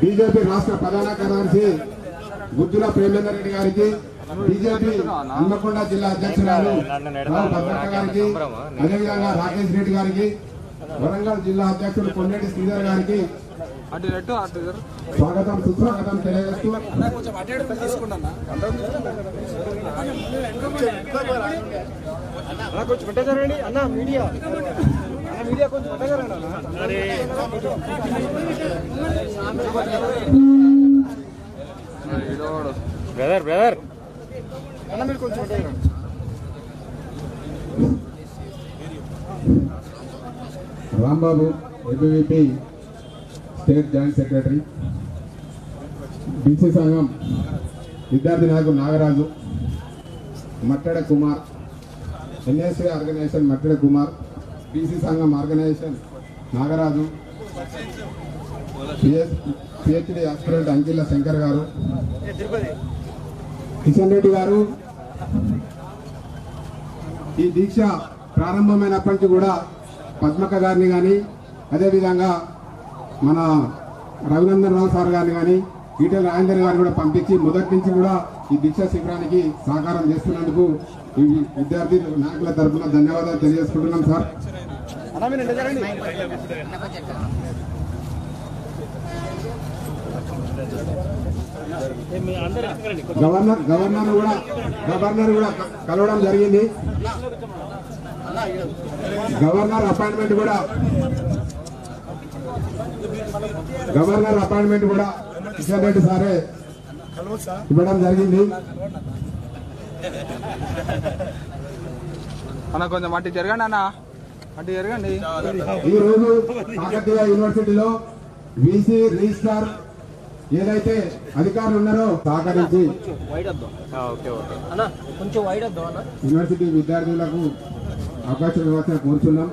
BJP రాష్ట్ర ప్రధాన కార్యదర్శి గుజ్జుల ప్రేమేందర్ రెడ్డి గారికి బీజేపీ హన్మకొండ జిల్లా అధ్యక్షురాలు భద్రక్క గారికి అదేవిధంగా రాకేష్ రెడ్డి గారికి వరంగల్ జిల్లా అధ్యక్షుడు కొండేటి శ్రీధర్ గారికి స్వాగతం సుస్వాగతం తెలియజేస్తూ అన్న మీడియా. మీడియా కొంచెం బ్రదర్ బ్రదర్. అన్న మీరు కొంచెం పెట్టేశారండి Rambabu ABVP state joint secretary BC సంఘం విద్యార్థి నాయకుడు Nagaraju Matteda Kumar NSA organization Matteda Kumar BC సంఘం ఆర్గనైజేషన్ నాగరాజు పిహెచ్డి ఆస్పిరెంట్ అంకిల్ల శంకర్ గారు. కిషన్ రెడ్డి గారు. ఈ దీక్ష ప్రారంభమైనప్పటి నుంచి కూడా పద్మక్క గారిని కానీ అదేవిధంగా మన రఘునందన్ రావు సార్ గారిని కానీ ఈటెల రాజేందర్ గారిని కూడా పంపించి మొదటి నుంచి కూడా ఈ దీక్ష శిబిరానికి సహకారం చేస్తున్నందుకు ఈ విద్యార్థి నాయకుల తరఫున ధన్యవాదాలు తెలియజేసుకుంటున్నాం సార్ అన్న మీరు పెట్టేశారండి గవర్నర్ గవర్నర్ కూడా గవర్నర్ కూడా క- కలవడం జరిగింది. గవర్నర్ అపాయింట్మెంట్ కూడా గవర్నర్ అపాయింట్మెంట్ కూడా కిషన్ రెడ్డి సారే ఇవ్వడం జరిగింది. అన్న కొంచెం అటు జరగండి అన్న. అటు జరగండి. ఈ రోజు కాకతీయ యూనివర్సిటీలో వీసీ రిజిస్ట్రార్ ఏదైతే అధికారులు ఉన్నారో సహకరించి యూనివర్సిటీ విద్యార్థులకు అవకాశం ఇవ్వాల్సిన కోరుతున్నాం